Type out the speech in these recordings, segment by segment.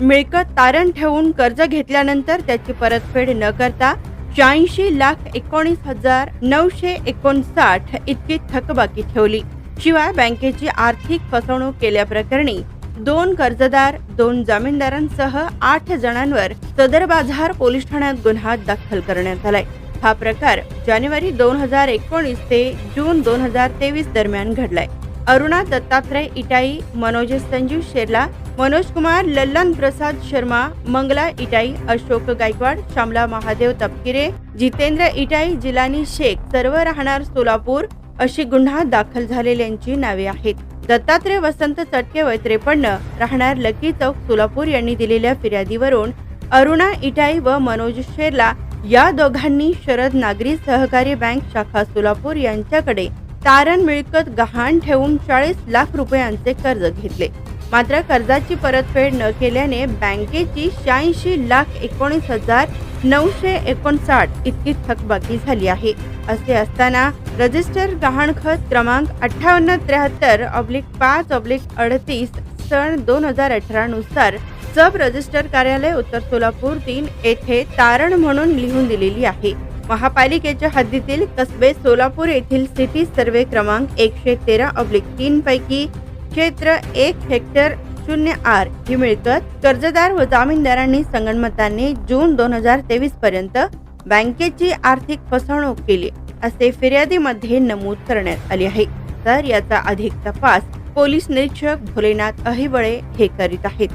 मिळकत तारण ठेवून कर्ज घेतल्यानंतर त्याची परतफेड न करता शहाऐंशी लाख एकोणीस हजार नऊशे एकोणसाठ इतकी थकबाकी ठेवली. शिवाय बँकेची आर्थिक फसवणूक केल्याप्रकरणी दोन कर्जदार दोन जामीनदारांसह आठ जणांवर सदर बाजार पोलीस ठाण्यात गुन्हा दाखल करण्यात आलाय. हा प्रकार जानेवारी दोन हजार एकोणीस ते जून दोन हजार तेवीस दरम्यान घडलाय. अरुणा दत्तात्रय इटाई मनोज संजीव शेरला मनोज कुमार लल्लन प्रसाद शर्मा मंगला इटाई अशोक गायकवाड श्यामला महादेव तपकिरे जितेंद्र इटाई जिलानी शेख सर्व राहणार सोलापूर अशी गुन्हा दाखल झालेल्यांची नावे आहेत. दत्तात्रय वसंत चटके व त्रेपन्न राहणार लकी चौक सोलापूर यांनी दिलेल्या फिर्यादीवरून अरुणा इटाई व मनोज शेरला या दोघांनी शरद नागरी सहकारी बँक शाखा सोलापूर यांच्याकडे तारण मिळकत गहाण ठेवून चाळीस लाख रुपयांचे कर्ज घेतले. मात्र कर्जाची परतफेड न केल्याने बँकेची शहाऐंशी लाख एकोणीस हजार नऊशे एकोणसाठ इतकी थकबाकी झाली आहे. असे असताना रजिस्टर गहाणखत क्रमांक अठ्ठावन्न त्र्याहत्तर ऑब्लिक पाच ऑब्लिक अडतीस सन दोन हजार अठरा नुसार सब रजिस्टर कार्यालय उत्तर सोलापूर तीन येथे तारण म्हणून लिहून दिलेली आहे. महापालिकेच्या हद्दीतील कसबे सोलापूर येथील सिटी सर्वे क्रमांक एकशे तेरा ऑब्लिक तीन पैकी क्षेत्र एक हेक्टर शून्य आर ही मिळकत कर्जदार व जामीनदारांनी संगणमताने जून दोन हजार तेवीस पर्यंत बँकेची आर्थिक फसवणूक केली असे फिर्यादीमध्ये नमूद करण्यात आले आहे. तर याचा अधिक तपास पोलीस निरीक्षक भोलेनाथ अहिबळे हे करीत आहेत.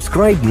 Subscribe